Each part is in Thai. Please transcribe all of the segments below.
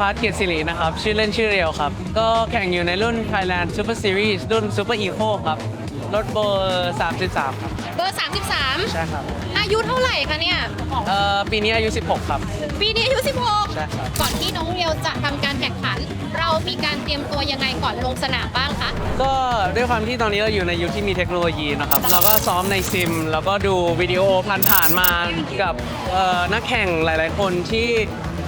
พัฒน์เกียรติศิรินะครับ ชื่อเล่นชื่อเรียวครับ ก็แข่งอยู่ในรุ่น Thailand Super Series รุ่น Super Eco ครับ รถเบอร์ 33 ครับ เบอร์33ใช่ครับอายุเท่าไหร่คะเนี่ย เอ่อปีนี้อายุ 16 ครับ ปีนี้อายุ ใช่ครับ 16 ก่อนที่น้องเรียวจะทำการแข่งขัน เรามีการเตรียมตัวยังไงก่อนลงสนามบ้างคะ ก็ด้วยความที่ตอนนี้เราอยู่ในยุคที่มีเทคโนโลยีนะครับ เราก็ซ้อมในซิม แล้วก็ดูวิดีโอผ่านๆมากับเอ่อนักแข่งหลาย ๆ คนที่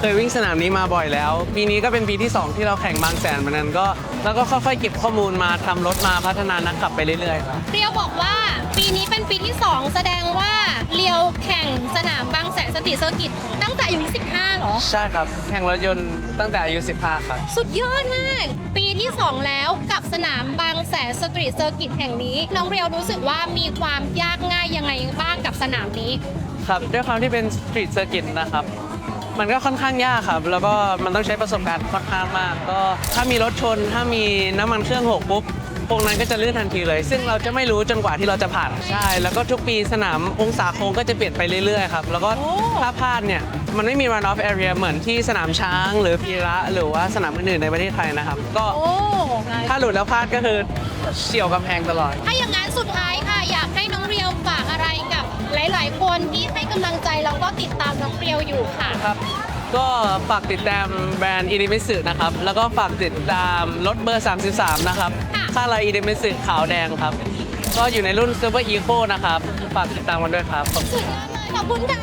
เคยวิ่งสนามนี้มาบ่อยแล้ว ปีนี้ก็เป็นปีที่ 2 ที่เราแข่งบางแสนเหมือนกันก็ แล้วก็ค่อยๆเก็บข้อมูลมาทำรถมาพัฒนานักขับไปเรื่อยๆครับเรียวบอกว่าปีนี้เป็นปีที่ 2 แสดงว่าเรียวแข่งสนามบางแสนสตรีทเซอร์กิตตั้งแต่อายุ15เหรอ ใช่ครับ แข่งรถยนต์ตั้งแต่อายุ15ครับสุดยอดมาก ปีที่ 2 แล้วกับสนามบางแสนสตรีทเซอร์กิตแห่งนี้ น้องเรียวรู้สึกว่ามีความยากง่ายยังไงบ้างกับสนามนี้ ครับด้วยความที่เป็นสตรีทเซอร์กิตนะครับ มันก็ค่อนข้างยากครับ แล้วก็มันต้องใช้ประสบการณ์ค่อนข้างมาก ก็ถ้ามีรถชน ถ้ามีน้ำมันเครื่องหกปุ๊บพวกนั้นก็จะลื่นทันทีเลย ซึ่งเราจะไม่รู้จนกว่าที่เราจะผ่านใช่ แล้วก็ทุกปีสนามองศาโค้งก็จะเปลี่ยนไปเรื่อยๆครับ แล้วก็โอ้ถ้าพลาดเนี่ย มันไม่มี run off area เหมือนที่สนามช้าง หรือพีระหรือว่าสนามอื่นๆในประเทศไทยนะครับ ก็โอ้ถ้าหลุดแล้วพลาดก็คือเฉี่ยวกำแพงตลอด ถ้าอย่างนั้นสุดท้ายค่ะ แล้วก็ติดตามน้องเรียวอยู่ค่ะ ครับ ก็ฝากติดตามแบรนด์อีดิมิสึนะครับ แล้วก็ฝากติดตามรถเบอร์ 33 นะครับ ค่ะ ค่าลายอีดิมิสึขาวแดงครับ ก็อยู่ในรุ่น Super Eco นะครับ ฝากติดตามกันด้วยครับ ขอบคุณ สุดยอดเลยขอบคุณค่ะ